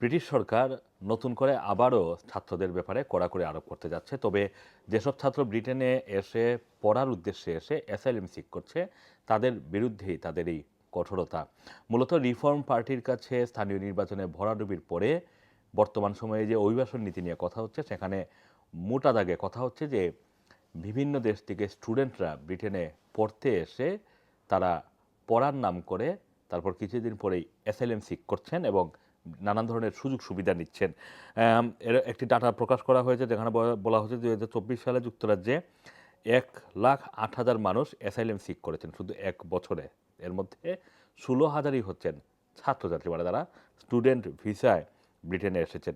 British সরকার নতুন করে আবারও ছাত্রদের ব্যাপারে কড়াকড়ি আরোপ করতে যাচ্ছে। তবে যেসব ছাত্র ব্রিটেনে এসে পড়ার উদ্দেশ্যে এসে অ্যাসাইলেম সিক করছে, তাদের বিরুদ্ধেই তাদের এই কঠোরতা। মূলত রিফর্ম পার্টির কাছে স্থানীয় নির্বাচনে ভরাডুবির পরে বর্তমান সময়ে যে অভিবাসন নীতি নিয়ে কথা হচ্ছে, সেখানে মোটা দাগে কথা হচ্ছে যে বিভিন্ন দেশ থেকে স্টুডেন্টরা ব্রিটেনে পড়তে এসে তারা পড়ার নাম করে তারপর কিছুদিন পরেই এসএলএম সিক করছেন এবং নানান ধরনের সুযোগ সুবিধা নিচ্ছেন। এর একটি ডাটা প্রকাশ করা হয়েছে যেখানে বলা- হচ্ছে দুই হাজার চব্বিশ সালে যুক্তরাজ্যে এক লাখ আট হাজার মানুষ অ্যাসাইলেম সিক করেছেন। শুধু এক বছরে, এর মধ্যে ষোলো হাজারই হচ্ছেন ছাত্রছাত্রী মানে তারা স্টুডেন্ট ভিসায় ব্রিটেনে এসেছেন।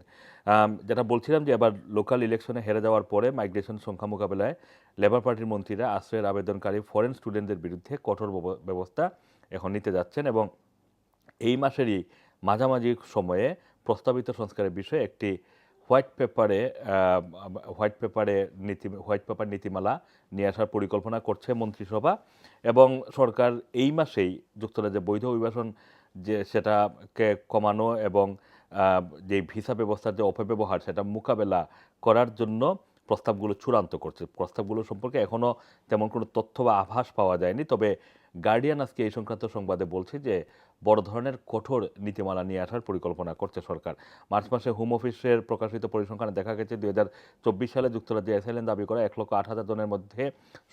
যেটা বলছিলাম যে এবার লোকাল ইলেকশনে হেরে যাওয়ার পরে মাইগ্রেশন সংখ্যা মোকাবেলায় লেবার পার্টির মন্ত্রীরা আশ্রয়ের আবেদনকারী ফরেন স্টুডেন্টদের বিরুদ্ধে কঠোর ব্যবস্থা এখন নিতে যাচ্ছেন এবং এই মাসেরই মাঝামাঝি সময়ে প্রস্তাবিত সংস্কারের বিষয়ে একটি হোয়াইট পেপারে হোয়াইট পেপারে নীতি, হোয়াইট পেপার নীতিমালা নিয়ে আসার পরিকল্পনা করছে মন্ত্রিসভা এবং সরকার এই মাসেই যুক্তরাজ্যে বৈধ অভিবাসন যে সেটাকে কমানো এবং যে ভিসা ব্যবস্থার যে অপব্যবহার সেটা মোকাবেলা করার জন্য প্রস্তাবগুলো চূড়ান্ত করছে। প্রস্তাবগুলো সম্পর্কে এখনও তেমন কোনো তথ্য বা আভাস পাওয়া যায়নি। তবে গার্ডিয়ান আজকে এই সংক্রান্ত সংবাদে বলছে যে, বড় ধরনের কঠোর নীতিমালা নিয়ে আসার পরিকল্পনা করছে সরকার। মার্চ মাসে হোম অফিসের প্রকাশিত পরিসংখ্যানে দেখা গেছে, দুই হাজার চব্বিশ সালে যুক্তরাজ্যে এসএলএন দাবি করা এক লক্ষ আট হাজার জনের মধ্যে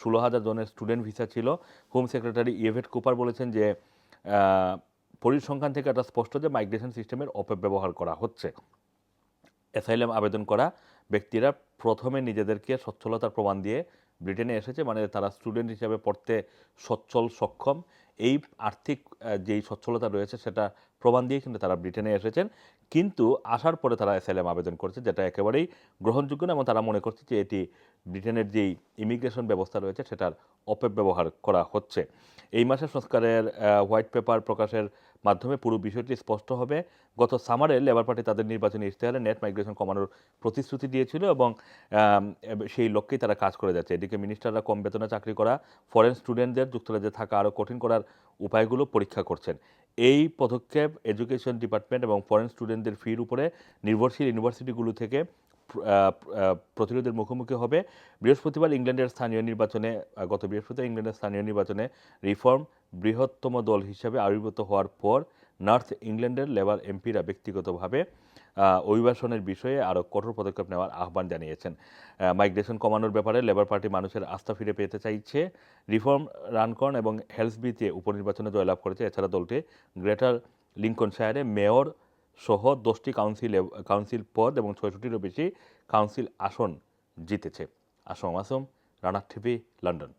ষোলো হাজার জনের স্টুডেন্ট ভিসা ছিল। হোম সেক্রেটারি ইয়েভেট কুপার বলেছেন যে পরিসংখ্যান থেকে এটা স্পষ্ট যে মাইগ্রেশন সিস্টেমের অপব্যবহার করা হচ্ছে। অ্যাসাইলাম আবেদন করা ব্যক্তিরা প্রথমে নিজেদেরকে সচ্ছলতার প্রমাণ দিয়ে ব্রিটেনে এসেছে মানে তারা স্টুডেন্ট হিসাবে পড়তে সচ্ছল, সক্ষম। এই আর্থিক যেই সচ্ছলতা রয়েছে সেটা প্রমাণ দিয়ে কিন্তু তারা ব্রিটেনে এসেছেন। কিন্তু আসার পরে তারা এসএলএম আবেদন করছে, যেটা একেবারেই গ্রহণযোগ্য না এবং তারা মনে করছে যে এটি ব্রিটেনের যেই ইমিগ্রেশন ব্যবস্থা রয়েছে সেটার অপব্যবহার করা হচ্ছে। এই মাসে সংস্কারের হোয়াইট পেপার প্রকাশের মাধ্যমে পুরো বিষয়টি স্পষ্ট হবে। গত সামারে লেবার পার্টি তাদের নির্বাচনী ইশতেহারে নেট মাইগ্রেশন কমানোর প্রতিশ্রুতি দিয়েছিল এবং সেই লক্ষ্যেই তারা কাজ করে যাচ্ছে। এদিকে মিনিস্টাররা কম বেতনে চাকরি করা ফরেন স্টুডেন্টদের যুক্তরাজ্যে থাকা আরও কঠিন করার উপায়গুলো পরীক্ষা করছেন। এই পদক্ষেপ এডুকেশন ডিপার্টমেন্ট এবং ফরেন স্টুডেন্টদের ফির উপরে নির্ভরশীল ইউনিভার্সিটিগুলো থেকে প্রতিরোধের মুখোমুখি হবে। বৃহস্পতিবার ইংল্যান্ডের স্থানীয় নির্বাচনে গত বৃহস্পতিবার ইংল্যান্ডের স্থানীয় নির্বাচনে রিফর্ম বৃহত্তম দল হিসেবে আবির্ভূত হওয়ার পর নর্থ ইংল্যান্ডের লেবার এমপিরা ব্যক্তিগতভাবে অভিবাসনের বিষয়ে আরও কঠোর পদক্ষেপ নেওয়ার আহ্বান জানিয়েছেন। মাইগ্রেশন কমানোর ব্যাপারে লেবার পার্টি মানুষের আস্থা ফিরে পেতে চাইছে। রিফর্ম রানকর্ন এবং হেলসবিতে উপনির্বাচনে জয়লাভ করেছে এছাড়া দলটি গ্রেটার লিঙ্কনশায়ারে মেয়র সহ দশটি কাউন্সিল কাউন্সিল পদ এবং ছয়ষট্টিরও বেশি কাউন্সিল আসন জিতেছে। আসম আসম রানার টিভি, লন্ডন।